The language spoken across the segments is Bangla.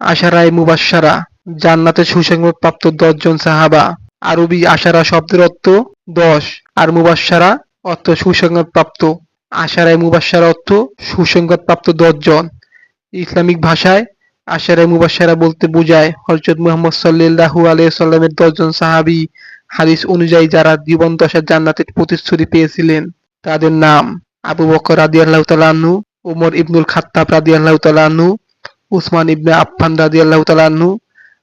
আশারায় মুবাশশারা, জান্নাতে সুসংবাদপ্রাপ্ত দশজন সাহাবা, আরবি আশারা শব্দের অর্থ দশ, আর মুবাশশারা অর্থ সুসংবাদপ্রাপ্ত আশারায় মুবাশশারা অর্থ সুসংবাদপ্রাপ্ত দশজন। ইসলামিক ভাষায় আশারায় মুবাশশারা বলতে বোঝায় হযরত মুহাম্মদ সাল্লাল্লাহু আলাইহি সাল্লামের দশজন সাহাবী। হাদিস অনুযায়ী যারা জীবন দশার জান্নাতের প্রতিশ্রুতি পেয়েছিলেন, তাদের নাম আবু বকর রাদিয়াল্লাহু তাআলা আনহু ওমর ইবনুল খাত্তাব রাদিয়াল্লাহু তাআলা আনহু উসমান ইবনে আফফান রাদিয়াল্লাহু তাআলা আনহু,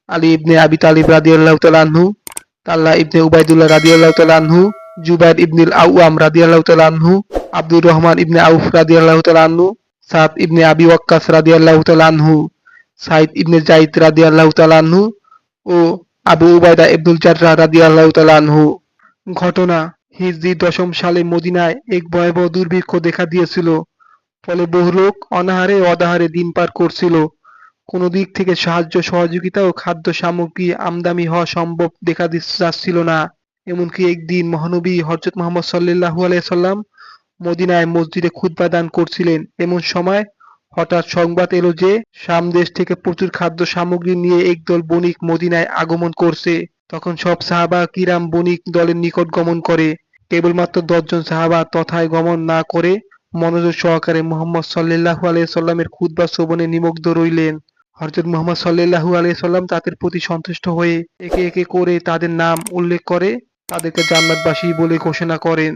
আলী ইবনে আবি তালিব রাদিয়াল্লাহু তাআলা আনহু, তাল্লা ইবনে উবাইদুল্লাহ রাদিয়াল্লাহু তাআলা আনহু, জুবাইর ইবনুল আওয়াম রাদিয়াল্লাহু তাআলা আনহু, আব্দুর রহমান ইবনে আউফ রাদিয়াল্লাহু তাআলা আনহু, সাদ ইবনে আবি ওয়াক্কাস রাদিয়াল্লাহু তাআলা আনহু, সাইদ ইবনে জাইদ রাদিয়াল্লাহু তাআলা আনহু ও আবু উবাইদা ইবনুল জাররাহ রাদিয়াল্লাহু তাআলা আনহু। ঘটনা হিজরি দশম সালে মদিনায় এক ভয়াবহ দুর্ভিক্ষ দেখা দিয়েছিল, ফলে বহু লোক অনাহারে অদাহারে দিন পার করছিল। কোনো দিক থেকে সাহায্য সহযোগিতা ও খাদ্য সামগ্রী আমদানি হওয়া সম্ভব দেখা যাচ্ছিল না। এমনকি একদিন মহানবী হযরত মুহাম্মদ সাল্লাল্লাহু আলাইহি সাল্লাম মদিনায় মসজিদে খুতবা দান করছিলেন। এমন সময় হঠাৎ সংবাদ এলো যে শাম দেশ থেকে প্রচুর খাদ্য সামগ্রী নিয়ে একদল বণিক মদিনায় আগমন করছে। তখন সব সাহাবা কিরাম বণিক দলের নিকট গমন করে। কেবলমাত্র দশজন সাহাবা তথায় গমন না করে মনোযোগ সহকারে মোহাম্মদ সাল্লাল্লাহু আলাইহি সাল্লামের খুতবা শ্রবণে নিমগ্ন রইলেন। হযরত মোহাম্মদ সাল্লু আলাইসাল্লাম তাদের প্রতি সন্তুষ্ট হয়ে একে একে করে তাদের নাম উল্লেখ করে তাদেরকে জান্নাতবাসী বলে ঘোষণা করেন।